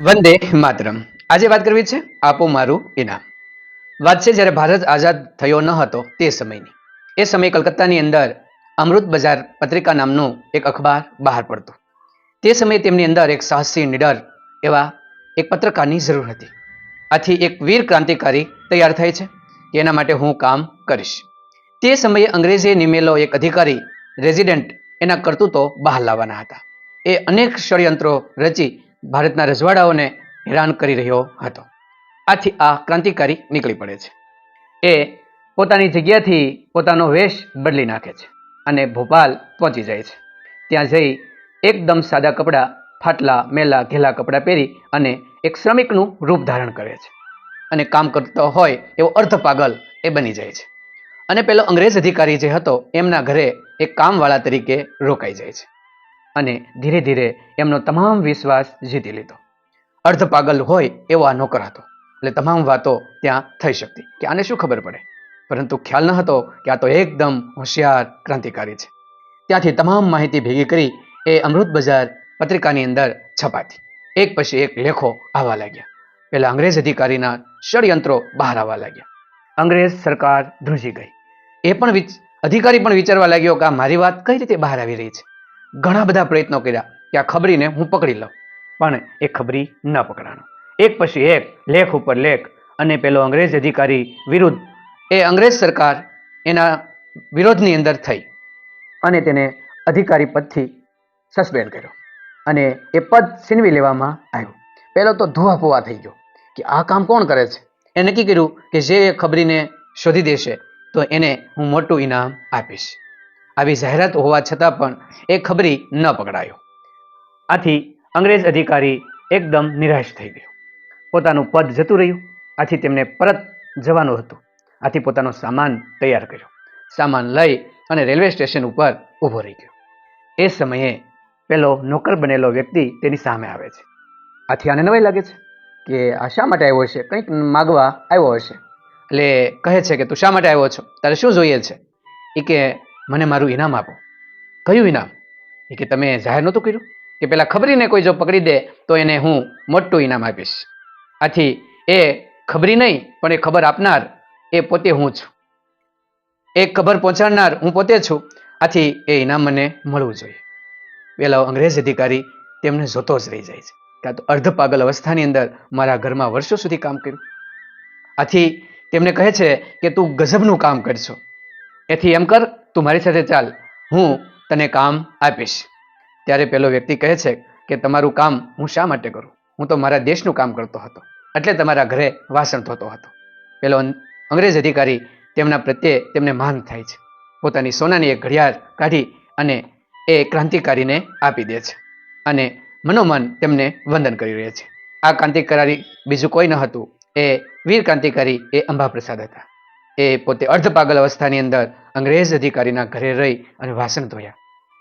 વંદે માતરમ. આજે વાત કરવી છે આપો મારું ઇનામ. વાત છે જ્યારે ભારત આઝાદ થયો ન હતો તે સમયની. એ સમયે કલકત્તાની અંદર અમૃત બજાર પત્રિકા નામનું એક અખબાર બહાર પડતું. તે સમયે તેમની અંદર એક સાહસી નિડર એવા એક પત્રકારની જરૂર હતી. આથી એક વીર ક્રાંતિકારી તૈયાર થાય છે. કે એના માટે હું કામ કરીશ. તે સમયે અંગ્રેજે નિમેલો એક અધિકારી, રેઝિડેન્ટ એના કરતૂતો બહાર લાવવાના હતા. એ અનેક ષડયંત્રો રચી ભારતના રજવાડાઓને હેરાન કરી રહ્યો હતો. આથી આ ક્રાંતિકારી નીકળી પડે છે. એ પોતાની જગ્યાથી પોતાનો વેશ બદલી નાખે છે અને ભોપાલ પહોંચી જાય છે. ત્યાં જઈ એકદમ સાદા કપડાં, ફાટલા, મેલા, ઘેલા કપડાં પહેરી અને એક શ્રમિકનું રૂપ ધારણ કરે છે. અને કામ કરતો હોય એવો અર્ધ પાગલ એ બની જાય છે. અને પેલો અંગ્રેજ અધિકારી જે હતો, એમના ઘરે એક કામવાળા તરીકે રોકાઈ જાય છે. અને ધીરે ધીરે એમનો તમામ વિશ્વાસ જીતી લીધો. અર્ધ પાગલ હોય એવો આ નોકર હતો. એટલે તમામ વાતો ત્યાં થઈ શકતી. કે આને શું ખબર પડે? પરંતુ ખ્યાલ ન હતો કે આ તો એકદમ હોશિયાર ક્રાંતિકારી છે. ત્યાંથી તમામ માહિતી ભેગી કરી એ અમૃત બજાર પત્રિકાની અંદર છપાતી. એક પછી એક લેખો આવવા લાગ્યા. પેલા અંગ્રેજ અધિકારીના ષડયંત્રો બહાર આવવા લાગ્યા. અંગ્રેજ સરકાર ધ્રુજી ગઈ. એ પણ અધિકારી પણ વિચારવા લાગ્યો કે આ મારી વાત કઈ રીતે બહાર આવી રહી છે? ઘણા બધા પ્રયત્નો કર્યા કે આ ખબરીને હું પકડી લઉં. પણ એ ખબરી ન પકડાણો. એક પછી એક, લેખ ઉપર લેખ અને પેલો અંગ્રેજ અધિકારી વિરુદ્ધ. એ અંગ્રેજ સરકાર એના વિરોધની અંદર થઈ અને તેને અધિકારી પદથી સસ્પેન્ડ કર્યો અને એ પદ છીનવી લેવામાં આવ્યું. પહેલો તો ધોવાપોવા થઈ ગયો કે આ કામ કોણ કરે છે? એ નક્કી કર્યું કે જે ખબરીને શોધી દેશે તો એને હું મોટું ઇનામ આપીશ. આવી જાહેરાત હોવા છતાં પણ એ ખબરી ન પકડાયો. આથી અંગ્રેજ અધિકારી એકદમ નિરાશ થઈ ગયો. પોતાનું પદ જતું રહ્યું. આથી તેમને પરત જવાનું હતું. આથી પોતાનો સામાન તૈયાર કર્યો. સામાન લઈ અને રેલવે સ્ટેશન ઉપર ઊભો રહી ગયો. એ સમયે પેલો નોકર બનેલો વ્યક્તિ તેની સામે આવે છે. આથી આને નવાઈ લાગે છે કે આ શા માટે આવ્યો છે કંઈક માગવા આવ્યો હશે. એટલે કહે છે કે, તું શા માટે આવ્યો છો? તારે શું જોઈએ છે? એ કે મને મારું ઇનામ આપો. કયું ઇનામ એ કે તમે જાહેર નહોતું કર્યું? કે પેલા ખબરીને કોઈ જો પકડી દે, તો એને હું મોટું ઇનામ આપીશ. આથી એ ખબરી નહીં, પણ એ ખબર આપનાર, એ પોતે હું છું. એ ખબર પહોંચાડનાર હું પોતે છું. આથી એ ઇનામ મને મળવું જોઈએ. પેલા અંગ્રેજ અધિકારી તેમને જોતો જ રહી જાય છે. કાં તો અર્ધ પાગલ અવસ્થાની અંદર મારા ઘરમાં વર્ષો સુધી કામ કર્યું. આથી તેમને કહે છે કે તું ગજબનું કામ કરશો. એથી એમ કર, તું મારી સાથે ચાલ. હું તને કામ આપીશ. ત્યારે પેલો વ્યક્તિ કહે છે કે, તમારું કામ હું શા માટે કરું? હું તો મારા દેશનું કામ કરતો હતો. એટલે તમારા ઘરે વાસણ ધોતો હતો. પેલો અંગ્રેજ અધિકારી તેમના પ્રત્યે તેમને માન થાય છે. પોતાની સોનાની એક ઘડિયાળ કાઢી અને એ ક્રાંતિકારીને આપી દે છે અને મનોમન તેમને વંદન કરી રહે છે. આ ક્રાંતિકારી બીજું કોઈ ન હતું. એ વીર ક્રાંતિકારી એ અંબાપ્રસાદ હતા. એ પોતે અર્ધ પાગલ અવસ્થાની અંદર અંગ્રેજ અધિકારીના ઘરે રહી અને વાસણ ધોયા.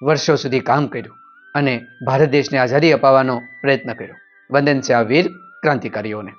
વર્ષો સુધી કામ કર્યું અને ભારત દેશને આઝાદી અપાવવાનો પ્રયત્ન કર્યો. વંદન છે આ વીર ક્રાંતિકારીઓને.